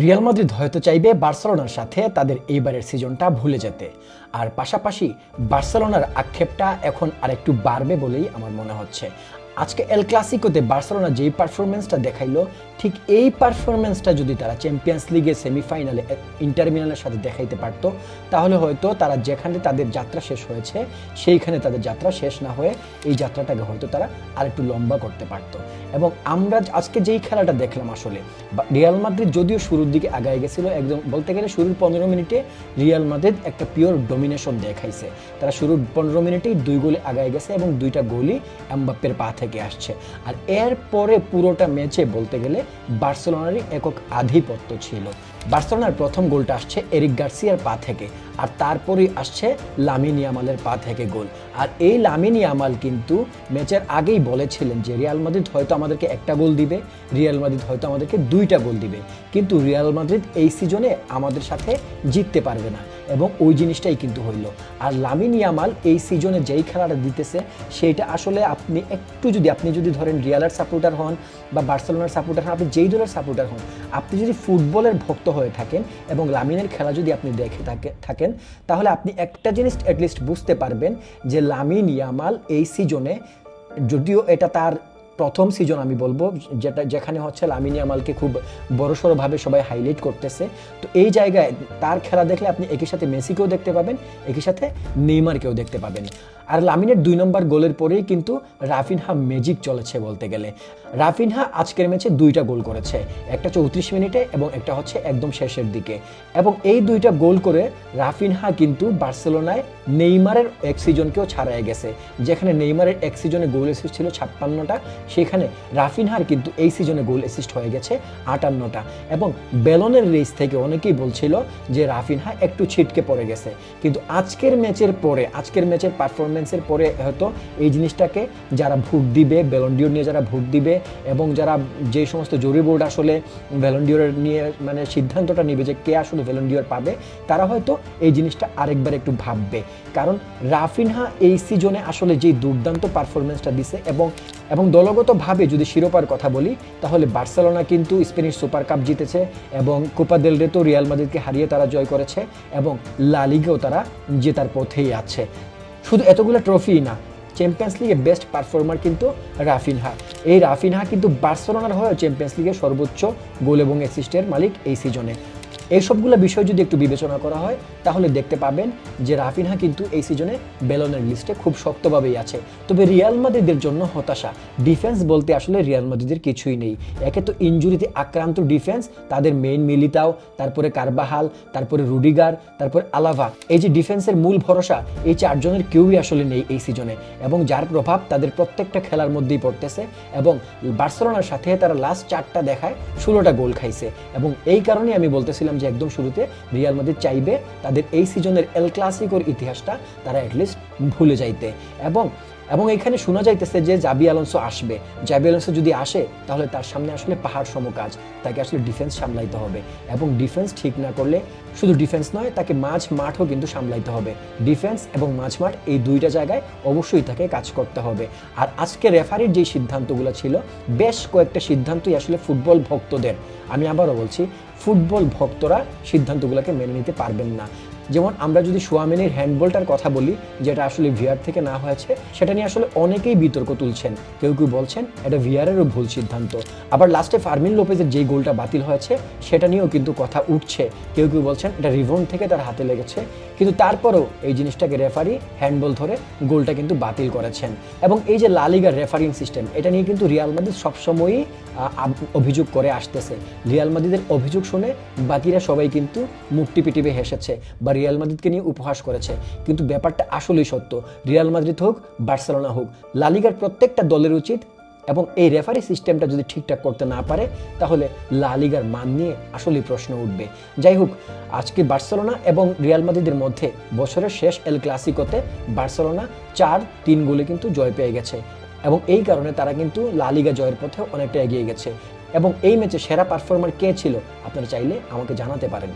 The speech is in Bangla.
রিয়াল মাদ্রিদ হয়তো চাইবে বার্সেলোনার সাথে তাদের এইবারের সিজনটা ভুলে যেতে। আর পাশাপাশি বার্সেলোনার আক্ষেপটা এখন আরেকটু বাড়বে বলেই আমার মনে হচ্ছে। আজকে এল ক্লাসিকোতে বার্সেলোনা যেই পারফরমেন্সটা দেখাইলো, ঠিক এই পারফরমেন্সটা যদি তারা চ্যাম্পিয়ন্স লিগের সেমিফাইনালে ইন্টার মিলানের সাথে দেখাইতে পারতো, তাহলে হয়তো তারা যেখানে তাদের যাত্রা শেষ হয়েছে, সেইখানে তাদের যাত্রা শেষ না হয়ে এই যাত্রাটাকে হয়তো তারা আরেকটু লম্বা করতে পারতো। এবং আমরা আজকে যেই খেলাটা দেখলাম আসলে রিয়াল মাদ্রিদ যদিও শুরুর দিকে আগায় গেছিল, একদম বলতে গেলে শুরুর পনেরো মিনিটে রিয়াল মাদ্রিদ একটা পিওর ডোমিনেশন দেখাইছে। তারা শুরুর পনেরো মিনিটেই দুই গোলে আগায় গেছে এবং দুইটা গোলই এমবাপ্পের পা থেকে আসছে। আর এরপরে পুরোটা ম্যাচে বলতে গেলে বার্সেলোনারই একক আধিপত্য ছিল। বার্সেলোনার প্রথম গোলটা আসছে এরিক গার্সিয়ার পা থেকে, আর তারপরেই আসছে লামিন ইয়ামালের পা থেকে গোল। আর এই লামিন ইয়ামাল কিন্তু ম্যাচের আগেই বলেছিলেন যে রিয়াল মাদ্রিদ হয়তো আমাদেরকে একটা গোল দিবে, রিয়াল মাদ্রিদ হয়তো আমাদেরকে দুইটা গোল দিবে। কিন্তু রিয়াল মাদ্রিদ এই সিজনে আমাদের সাথে জিততে পারবে না এবং ওই জিনিসটাই কিন্তু হইল। আর লামিন ইয়ামাল এই সিজনে যেই খেলাটা দিতেছে, সেইটা আসলে আপনি একটু যদি আপনি যদি ধরেন রিয়ালের সাপোর্টার হন বা বার্সেলোনার সাপোর্টার হন, আপনি যেই দলের সাপোর্টার হন, আপনি যদি ফুটবলের ভক্ত হয়ে থাকেন এবং লামিনের খেলা যদি আপনি দেখে থাকে- থাকেন, তাহলে আপনি একটা জিনিস অ্যাটলিস্ট বুঝতে পারবেন যে লামিন ইয়ামাল এই সিজনে যদিও এটা তার প্রথম সিজন আমি বলব, যেটা, যেখানে হচ্ছে লামিন ইয়ামালকে খুব বড়সড়ভাবে সবাই হাইলাইট করতেছে, তো এই জায়গায় তার খেলা দেখলে আপনি একই সাথে মেসিকেও দেখতে পাবেন, একই সাথে নেইমারকেও দেখতে পাবেন। আর লামিনের দুই নম্বর গোলের পরেই কিন্তু রাফিনহা ম্যাজিক চলেছে বলতে গেলে। রাফিনহা আজকের ম্যাচে দুইটা গোল করেছে, একটা চৌত্রিশ মিনিটে এবং একটা হচ্ছে একদম শেষের দিকে। এবং এই দুইটা গোল করে রাফিনহা কিন্তু বার্সেলোনায় নেইমারের এক সিজনকেও ছাড়াই গেছে। যেখানে নেইমারের এক সিজনে গোল অ্যাসিস্ট ছিল ছাপ্পান্নটা, সেখানে রাফিনহার কিন্তু এই সিজনে গোল অ্যাসিস্ট হয়ে গেছে আটান্নটা। এবং বেলনের রেস থেকে অনেকেই বলছিল যে রাফিনহা একটু ছিটকে পড়ে গেছে। কিন্তু আজকের ম্যাচের পরে, আজকের ম্যাচের পারফরমেন্সের পরে হয়তো এই জিনিসটাকে যারা ভোট দিবে বেলন্ডিওর নিয়ে যারা ভোট দিবে এবং যারা যে সমস্ত জরি বোর্ড আসলে ভ্যালন্ডিওর নিয়ে মানে সিদ্ধান্তটা নেবে যে কে আসলে ভ্যালন্ডিওর পাবে, তারা হয়তো এই জিনিসটা আরেকবার একটু ভাববে। কারণ রাফিনহা এই সিজনে আসলে যে দুর্দান্ত পারফরমেন্সটা দিছে এবং এবং দলগতভাবে যদি শিরোপার কথা বলি, তাহলে বার্সেলোনা কিন্তু স্পেনিশ সুপার কাপ জিতেছে এবং কোপা দেল রে তো রিয়াল মাদ্রিদকে হারিয়ে তারা জয় করেছে এবং লালিগেও তারা জেতার পথেই আছে। শুধু এতগুলো ট্রফিই না চ্যাম্পিয়ন্স লিগে বেস্ট পারফর্মার কিন্তু রাফিনহা। এই রাফিনহা কিন্তু বার্সেলোনার হয়েও চ্যাম্পিয়ন্স লিগের সর্বোচ্চ গোল এবং অ্যাসিস্টের মালিক এই সিজনে এই সবগুলো বিষয় যদি একটু বিবেচনা করা হয়, তাহলে দেখতে পাবেন যে রাফিনহা কিন্তু এই সিজনে বেলনের লিস্টে খুব শক্তভাবেই আছে। তবে রিয়াল মাদ্রিদের জন্য হতাশা। ডিফেন্স বলতে আসলে রিয়াল মাদ্রিদের কিছুই নেই। একে তো ইনজুরিতে আক্রান্ত ডিফেন্স তাদের মেইন মিলিতাও, তারপরে কারবাহাল, তারপরে রুডিগার, তারপরে আলাভা। এই যে ডিফেন্সের মূল ভরসা, এই চারজনের কেউই আসলে নেই এই সিজনে। এবং যার প্রভাব তাদের প্রত্যেকটা খেলার মধ্যেই পড়তেছে এবং বার্সেলোনার সাথে তারা লাস্ট চারটা দেখায়, ষোলোটা গোল খাইছে। এবং এই কারণে আমি বলতেছিলাম যে একদম শুরুতে রিয়াল মাদ্রিদ চাইবে তাদের এই সিজনের এল ক্লাসিকোর ইতিহাসটা তারা অ্যাটলিস্ট ভুলে যাইতে। এবং এবং এখানে শোনা যাইতেছে যে জাবি আলোনসো আসবে। জাবি আলোনসো যদি আসে, তাহলে তার সামনে আসলে পাহাড় সম কাজ। তাকে আসলে ডিফেন্স সামলাইতে হবে। এবং ডিফেন্স ঠিক না করলে শুধু ডিফেন্স নয়, তাকে মাঝ মাঠও কিন্তু সামলাইতে হবে। ডিফেন্স এবং মাঝ মাঠ এই দুইটা জায়গায় অবশ্যই তাকে কাজ করতে হবে। আর আজকে রেফারির যে সিদ্ধান্তগুলো ছিল, বেশ কয়েকটা সিদ্ধান্তই আসলে ফুটবল ভক্তদের আমি আবারও বলছি ফুটবল ভক্তরা সিদ্ধান্তগুলোকে মেনে নিতে পারবেন না। যেমন আমরা যদি সোয়ামিনীর হ্যান্ডবলটার কথা বলি, যেটা আসলে ভিআর থেকে না হয়েছে, সেটা নিয়ে আসলে অনেকেই বিতর্ক তুলছেন। কেউ কেউ বলছেন, এটা ভিআরেরও ভুল সিদ্ধান্ত। আবার লাস্টে ফার্মিন লোপেজের যেই গোলটা বাতিল হয়েছে, সেটা নিয়েও কিন্তু কথা উঠছে। কেউ কেউ বলছেন, এটা রিভন থেকে তার হাতে লেগেছে। কিন্তু তারপরেও এই জিনিসটাকে রেফারি হ্যান্ডবল ধরে গোলটা কিন্তু বাতিল করেছেন। এবং এই যে লালিগার রেফারিং সিস্টেম এটা নিয়ে কিন্তু রিয়াল মাদ্রিদ সবসময়ই অভিযোগ করে আসতেছে। রিয়াল মাদ্রিদের অভিযোগ শুনে বাকিরা সবাই কিন্তু মুখ টিপে টিপে হেসেছে বা রিয়াল মাদ্রিদকে নিয়ে উপহাস করেছে। কিন্তু ব্যাপারটা আসলেই সত্য। রিয়াল মাদ্রিদ হোক, বার্সেলোনা হোক লালিগার প্রত্যেকটা দলের উচিত এবং এই রেফারি সিস্টেমটা যদি ঠিকঠাক করতে না পারে, তাহলে লা লিগার মান নিয়ে আসলেই প্রশ্ন উঠবে। যাই হোক, আজকে বার্সেলোনা এবং রিয়াল মাদ্রিদের মধ্যে বছরের শেষ এল ক্লাসিকোতে বার্সেলোনা চার তিন গোলে কিন্তু জয় পেয়ে গেছে। এবং এই কারণে তারা কিন্তু লালিগা জয়ের পথে অনেকটা এগিয়ে গেছে। এবং এই ম্যাচে সেরা পারফর্মার কে ছিল? আপনারা চাইলে আমাকে জানাতে পারেন।